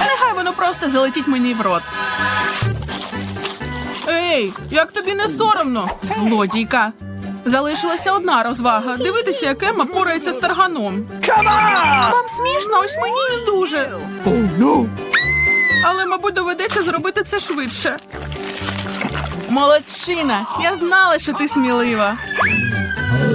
Нехай воно просто залетить мені в рот. Ей, як тобі не соромно, злодійка. Залишилася одна розвага. Дивитися, як Емма порається з тарганом. Вам смішно, ось мені не дуже. Oh no! Але, мабуть, доведеться зробити це швидше. Молодчина! Я знала, що ти смілива.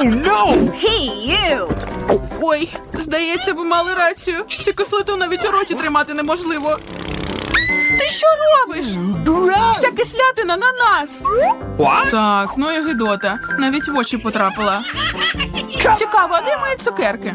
Oh no! Ой, здається, ви мали рацію. Цю кислоту навіть у роті тримати неможливо. Ти що робиш? Вся кислятина на нас. Так, ну і гидота. Навіть в очі потрапила. Цікаво, а де мої цукерки?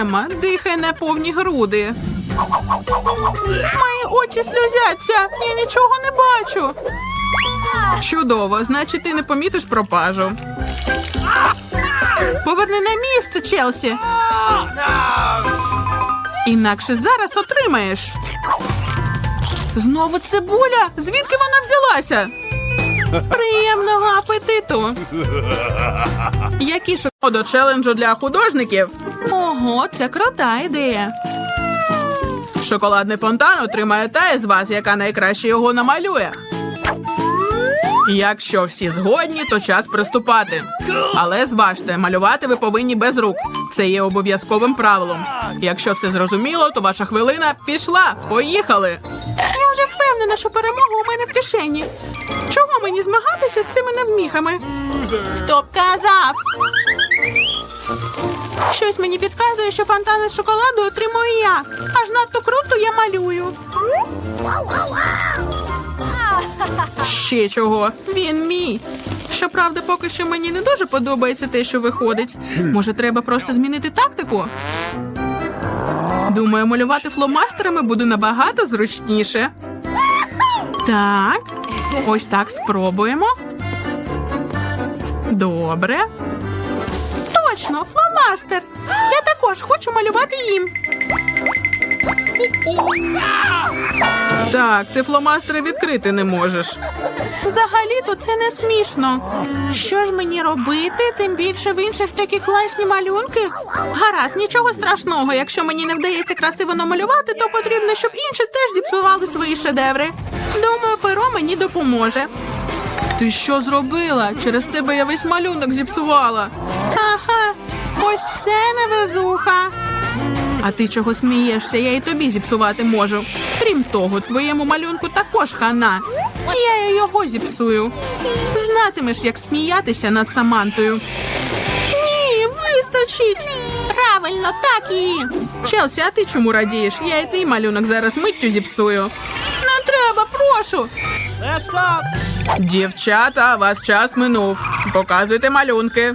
Емма, дихай на повні груди. Мої очі сльозяться, я нічого не бачу. Чудово, значить, ти не помітиш пропажу. Поверни на місце, Челсі. Інакше зараз отримаєш. Знову цибуля? Звідки вона взялася? Приємного апетиту. Які ж до челенджу для художників? Ого, це крута ідея. Шоколадний фонтан отримає та із вас, яка найкраще його намалює. Якщо всі згодні, то час приступати. Але зважте, малювати ви повинні без рук. Це є обов'язковим правилом. Якщо все зрозуміло, то ваша хвилина пішла. Поїхали. Я вже впевнена, що перемога у мене в кишені. Чого мені змагатися з цими невміхами? Хто казав? Щось мені підказує, що фонтани з шоколаду отримую я. Аж надто круто я малюю. Ще чого? Він мій. Щоправда, поки що мені не дуже подобається те, що виходить. Може, треба просто змінити тактику? Думаю, малювати фломастерами буде набагато зручніше. Так, ось так спробуємо. Добре. Точно, фломастер. Я також хочу малювати їм. Так, ти фломастери відкрити не можеш. Взагалі-то це не смішно. Що ж мені робити? Тим більше в інших такі класні малюнки. Гаразд, нічого страшного. Якщо мені не вдається красиво намалювати, то потрібно, щоб інші теж зіпсували свої шедеври. Думаю, перо мені допоможе. Ти що зробила? Через тебе я весь малюнок зіпсувала. Ось це невезуха. А ти чого смієшся? Я і тобі зіпсувати можу. Крім того, твоєму малюнку також хана. Я його зіпсую. Знатимеш, як сміятися над Самантою. Ні, вистачить. Правильно, так і. Челсі, а ти чому радієш? Я і твій малюнок зараз миттю зіпсую. Не треба, прошу. Дівчата, вас час минув. Показуйте малюнки.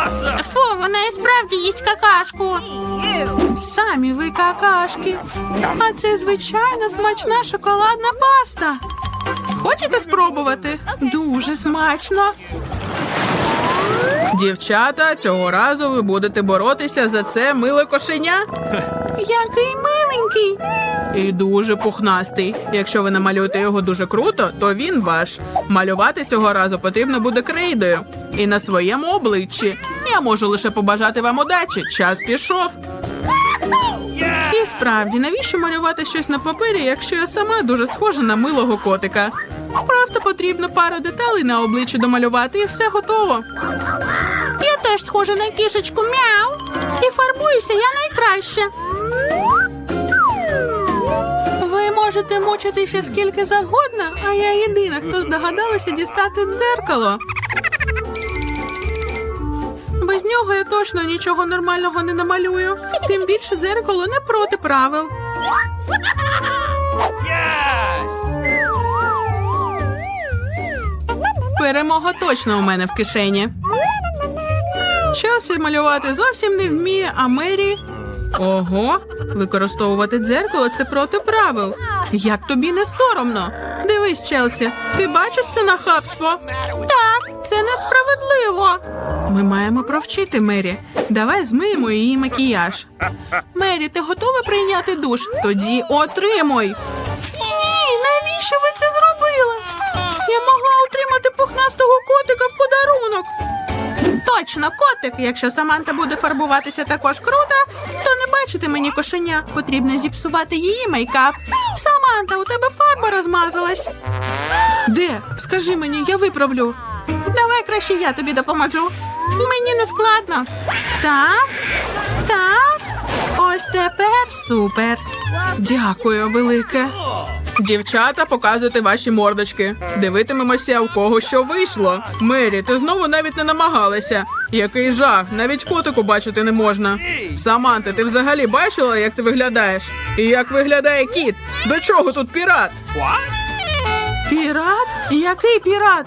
Awesome! Фу, вона і справді їсть какашку. Самі ви какашки. А це звичайна смачна шоколадна паста. Хочете спробувати? Дуже смачно. Дівчата, цього разу ви будете боротися за це миле кошеня. Який миленький. І дуже пухнастий. Якщо ви намалюєте його дуже круто, то він ваш. Малювати цього разу потрібно буде крейдою. І на своєму обличчі. Я можу лише побажати вам удачі. Час пішов. І справді, навіщо малювати щось на папері, якщо я сама дуже схожа на милого котика? Просто потрібно пару деталей на обличчі домалювати, і все готово. Я теж схожа на кішечку мяу. І фарбуюся я найкраще. Можете мучитися скільки завгодно, а я єдина, хто здогадалася дістати дзеркало. Без нього я точно нічого нормального не намалюю. Тим більше дзеркало не проти правил. Yes! Перемога точно у мене в кишені. Челсі малювати зовсім не вміє, а Мері. Ого, використовувати дзеркало це проти правил. Як тобі не соромно? Дивись, Челсі, ти бачиш це нахабство? Так, це несправедливо. Ми маємо провчити Мері. Давай змиємо її макіяж. Мері, ти готова прийняти душ? Тоді отримуй. Ні, навіщо ви це зробили? Я могла отримати пухнастого котика в подарунок. Точно, котик. Якщо Саманта буде фарбуватися також круто, то не бачити мені кошеня. Потрібно зіпсувати її мейкап. Саманта, у тебе фарба розмазалась. Де? Скажи мені, я виправлю. Давай краще я тобі допоможу. Мені не складно. Так, так. Ось тепер супер. Дякую, велике. Дівчата, показуйте ваші мордочки. Дивитимемося, у кого що вийшло. Мері, ти знову навіть не намагалася. Який жах, навіть котику бачити не можна. Саманта, ти взагалі бачила, як ти виглядаєш? І як виглядає кіт? До чого тут пірат? Пірат? Який пірат?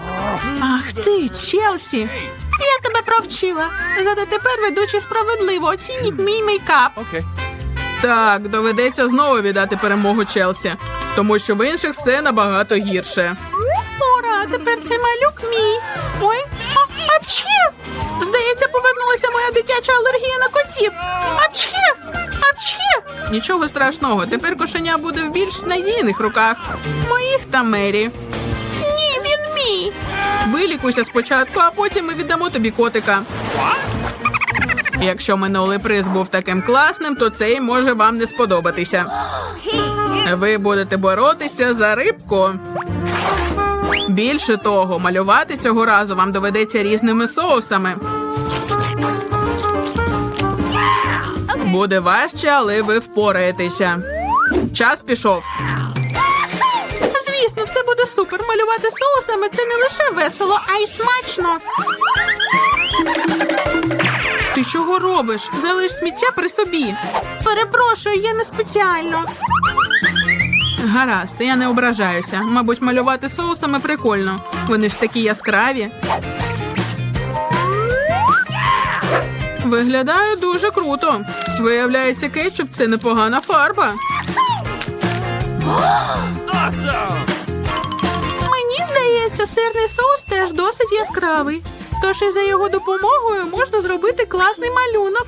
Ах ти, Челсі. Я тебе провчила. Зате тепер ведучі справедливо оцініть мій мейкап. Okay. Так, доведеться знову віддати перемогу Челсі, тому що в інших все набагато гірше. Ура, тепер це малюк мій. Ой, а, апчі! Здається, повернулася моя дитяча алергія на котів. Апчі! Апчі! Нічого страшного, тепер кошеня буде в більш надійних руках. Моїх та Мері. Ні, він мій. Вилікуйся спочатку, а потім ми віддамо тобі котика. Якщо минулий приз був таким класним, то цей може вам не сподобатися. Ви будете боротися за рибку. Більше того, малювати цього разу вам доведеться різними соусами. Буде важче, але ви впораєтеся. Час пішов. Звісно, все буде супер. Малювати соусами це не лише весело, а й смачно. Ти чого робиш? Залиш сміття при собі. Перепрошую, я не спеціально. Гаразд, я не ображаюся. Мабуть, малювати соусами прикольно. Вони ж такі яскраві. Виглядає дуже круто. Виявляється, кетчуп це непогана фарба. Мені здається, сирний соус теж досить яскравий. Тож і за його допомогою можна зробити класний малюнок.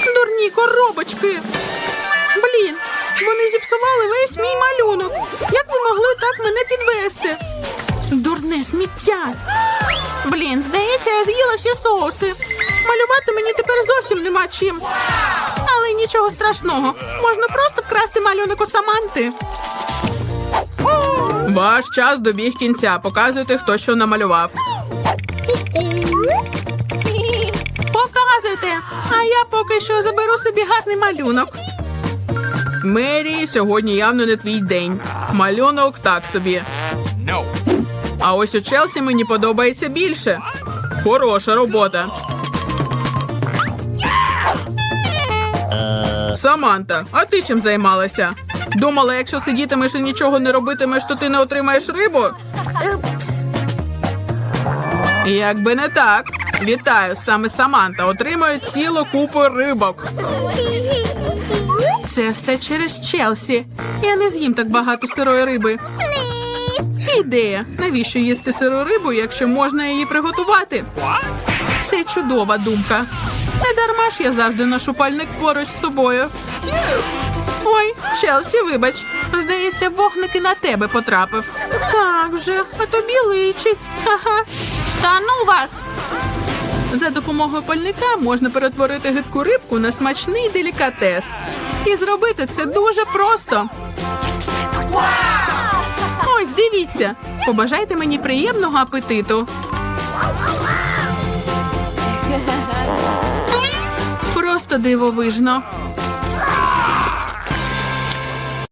коробочки. Блін, вони зіпсували весь мій малюнок. Як ви могли так мене підвести? Дурне сміття. Блін, здається, я з'їла всі соуси. Малювати мені тепер зовсім нема чим. Але нічого страшного. Можна просто вкрасти малюнок у Саманти. Ваш час добіг кінця. Показуйте, хто що намалював. Я поки що заберу собі гарний малюнок. Мері, сьогодні явно не твій день. Малюнок так собі. No. А ось у Челсі мені подобається більше. Хороша робота. Саманта, а ти чим займалася? Думала, якщо сидітимеш і нічого не робитимеш, то ти не отримаєш рибу? Якби не так. Вітаю, саме Саманта отримує цілу купу рибок. Це все через Челсі. Я не з'їм так багато сирої риби. Ідея. Навіщо їсти сиру рибу, якщо можна її приготувати? Це чудова думка. Не дарма ж я завжди ношу пальник поруч з собою. Ой, Челсі, вибач. Здається, вогник і на тебе потрапив. Так вже, а тобі личить. Ага. Та ну вас. За допомогою пальника можна перетворити гидку рибку на смачний делікатес. І зробити це дуже просто. Ось дивіться. Побажайте мені приємного апетиту. Просто дивовижно.